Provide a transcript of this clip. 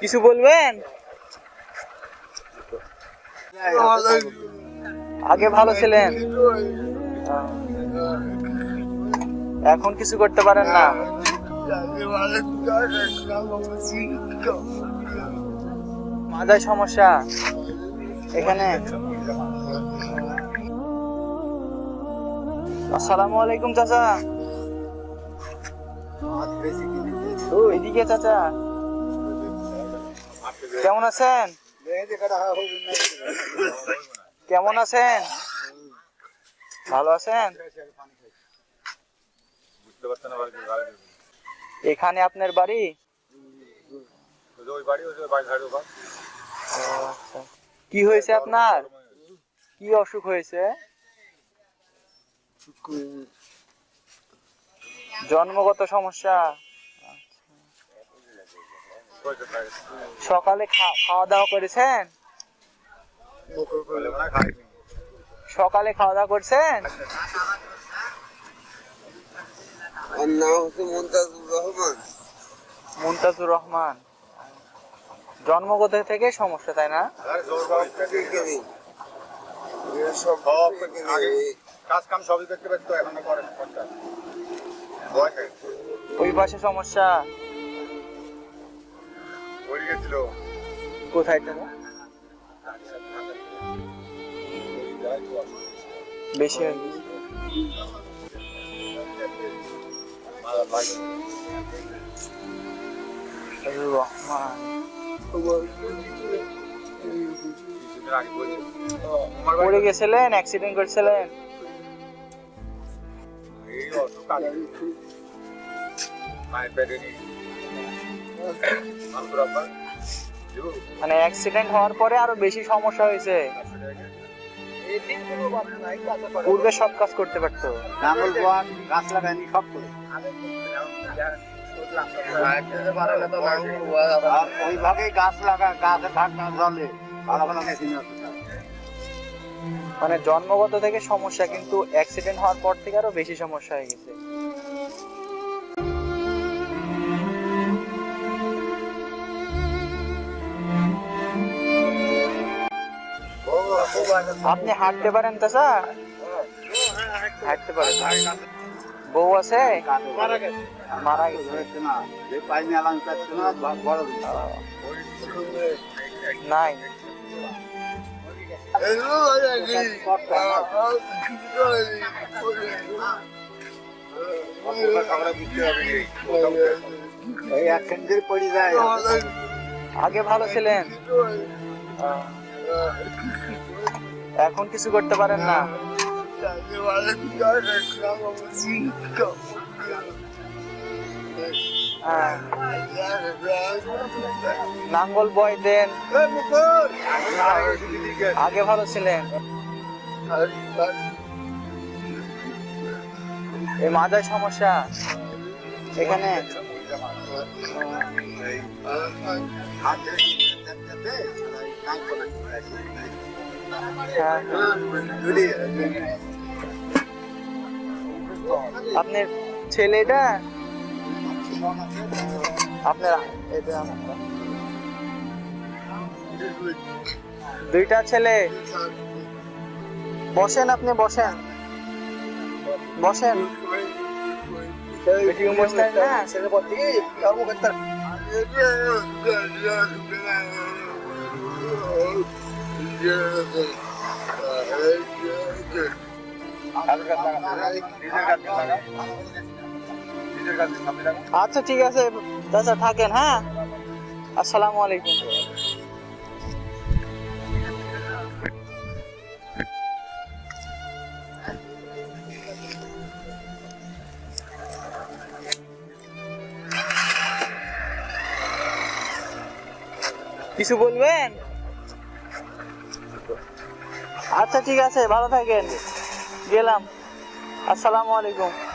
কিছু বলবেন? আগে ভালো ছিলেন। এখন কিছু করতে পারেন না। মাথায় সমস্যা। এখানে। আসসালামু আলাইকুম, চাচা। এদিকে, চাচা। কেমন আছেন? কেমন আছেন? ভালো আছেন? এখানে আপনার বাড়ি। কি হয়েছে আপনার? কি অসুখ হয়েছে? জন্মগত সমস্যা? সকালে খাওয়া দাওয়া করেছেন? সকালে খাওয়া দাওয়া করছেন মুমতাজুর রহমান। জন্মগত থেকে? সমস্যা তাই না? কাজ কাম সবই এখন হয়েছে। ওই পাশে সমস্যা? পড়ে গেছিল কোথায় থেকে বেশি হয়ে গেছে। মুমতাজুর রহমান কিছুদিন আগে পড়ে পড়ে গেছিলেন অ্যাক্সিডেন্ট করেছিলেন এই অসুখ আগে মায়ের পেটে নি মালপুর আব্বা জীবু মানে অ্যাক্সিডেন্ট হওয়ার পরে আরও বেশি সমস্যা হয়েছে। পূর্বে সব কাজ করতে পারতো। নাঙ্গল বোয়ান গাছ লাগায়নি সব করে। আর ওইভাবে গাছ লাগা গাছে ভাগ না জলে। ভালো ভালো মেশিন মানে জন্মগত থেকে সমস্যা কিন্তু অ্যাক্সিডেন্ট হওয়ার পর থেকে আরও বেশি সমস্যা হয়ে গেছে। আপনি হাঁটতে পারেন তো স্যার হাঁটতে পারেন বউ আছে মারা গেছে না নাই আগে ভালো ছিলেন এখন কিছু করতে পারেন না। হ্যাঁ। নাঙ্গল বয় দেন। আগে ভালো ছিলেন। এই মাথায় সমস্যা। এখানে আপনার ছেলেটা? আপনার। দুইটা ছেলে। বসেন আপনি বসেন। বসেন। ছেলে পর থেকে আচ্ছা ঠিক আছে। চাচা থাকেন হ্যাঁ? আসসালামু আলাইকুম। কিছু বলবেন? আচ্ছা ঠিক আছে ভালো থাকেন। গেলাম। আসসালামু আলাইকুম।